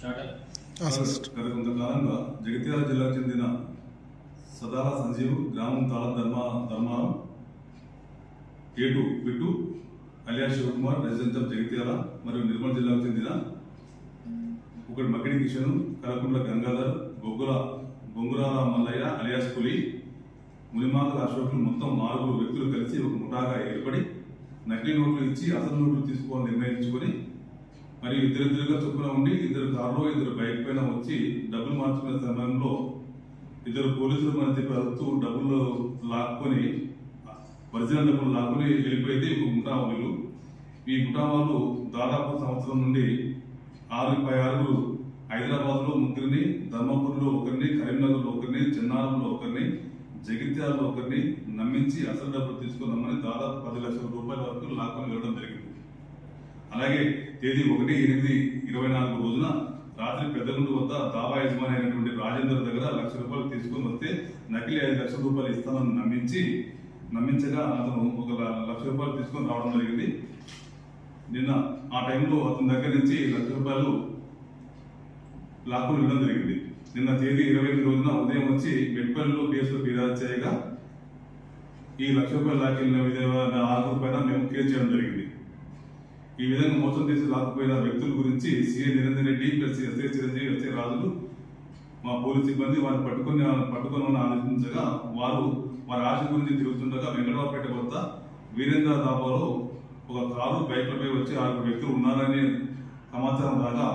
గత కొంతకాలంగా జగిత్యాల జిల్లాకు చెందిన సదాల సంజీవ్ గ్రామం తాళ ధర్మ ధర్మారం ఏటు Bittu alias Sivakumar resident of Jagtial మరియు నిర్మల్ జిల్లాకు చెందిన ఒకటి మకిడి కిషన్ కలకుంట్ల గంగాధర్ బొగ్గుల బొంగురాల మల్లయ్య అలియాస్ పులి మునిమాల అశోకులు మొత్తం నాలుగు వ్యక్తులు కలిసి ఒక ముఠాగా ఏర్పడి నకిలీ నోట్లు ఇచ్చి అసలు నోట్లు తీసుకోవాలని నిర్ణయించుకొని మరియు ఇద్దరిద్దరుగా చొప్పున ఉండి ఇద్దరు కారులో ఇద్దరు బైక్ పైన వచ్చి డబ్బులు మార్చుకునే సమయంలో ఇద్దరు పోలీసులు మన చెప్పి డబ్బులు లాక్కొని ఒరిజినల్ డబ్బులు లాక్కొని వెళ్ళిపోయింది ఒక ముఠా వాళ్ళు ఈ ముఠా వాళ్ళు దాదాపు సంవత్సరం నుండి ఆరు పై ఆరుగురు హైదరాబాద్లో ముగ్గురిని ధర్మపూర్లో ఒకరిని కరీంనగర్లో ఒకరిని చిన్నారంలో ఒకరిని జగిత్యాలలో ఒకరిని నమ్మించి అసలు డబ్బులు తీసుకున్నామని దాదాపు పది లక్షల రూపాయల వరకు లాక్కొని వెళ్ళడం జరిగింది. అలాగే తేదీ ఒకటి ఎనిమిది ఇరవై నాలుగు రోజున రాత్రి పెద్దగుండు వద్ద దావా యజమాని అయినటువంటి రాజేందర్ దగ్గర లక్ష రూపాయలు తీసుకొని వస్తే నకిలీ ఐదు లక్షల రూపాయలు ఇస్తానని నమ్మించి నమ్మించగా అతను ఒక లక్ష రూపాయలు తీసుకొని రావడం జరిగింది. నిన్న ఆ టైంలో అతని దగ్గర నుంచి లక్ష రూపాయలు లాక్కుని ఇవ్వడం జరిగింది. నిన్న తేదీ ఇరవై ఎనిమిది రోజున ఉదయం వచ్చి మెట్పల్లిలో కేసులో ఫిర్యాదు చేయగా ఈ లక్ష రూపాయలు లాక్కెళ్ళిన విధంగా ఆరుగురు పైన మేము కేసు చేయడం జరిగింది. ఈ విధంగా మోసం చేసి లాక్కుపోయిన వ్యక్తుల గురించి CA Niranjan Reddy plus SI Chiranjeevi SI రాజులు మా పోలీస్ సిబ్బంది వారిని పట్టుకుని పట్టుకుని ఆలోచించగా వారు వారి ఆశ గురించి తిరుగుతుండగా వెంకటరావుపేట వద్ద వీరేంద్ర దాబాలో ఒక కారు బైక్లపై వచ్చి ఆరుగురు వ్యక్తులు ఉన్నారని సమాచారం రాగా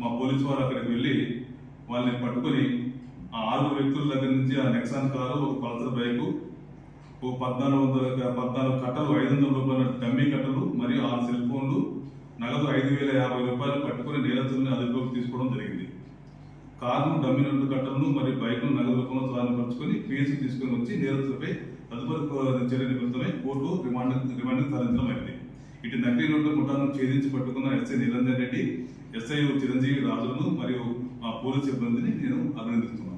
మా పోలీసు వారు అక్కడికి వెళ్ళి వాళ్ళని పట్టుకొని ఆ ఆరుగురు వ్యక్తుల దగ్గర నుంచి ఆ నెక్సాన్ కారు ఒక పల్సర్ బైకు ఓ పద్నాలుగు వందల పద్నాలుగు కట్టలు ఐదు వందల రూపాయల డమ్మీ కట్టలు మరియు ఆరు సెల్ ఫోన్లు నగదు ఐదు వేల యాభై రూపాయలు పట్టుకుని నేరస్తుల్ని అదుపులోకి తీసుకోవడం జరిగింది. కారును డమ్మి రెండు కట్టలను మరియు బైక్ను నగదు రూపంలో స్వాధీనపరుచుకొని పిఎస్సి తీసుకొని వచ్చి నేరస్తులపై తదుపరి చర్య నిమిత్తమై కోర్టు రిమాండ్ రిమాండ్ సాధించడం ఇటు నకిలీ నోట్ల ముఠాను ఛేదించి పట్టుకున్న ఎస్ఐ నిరంజన్ రెడ్డి ఎస్ఐ చిరంజీవి రాజులను మరియు మా పోలీస్ సిబ్బందిని నేను అభినందిస్తున్నాను.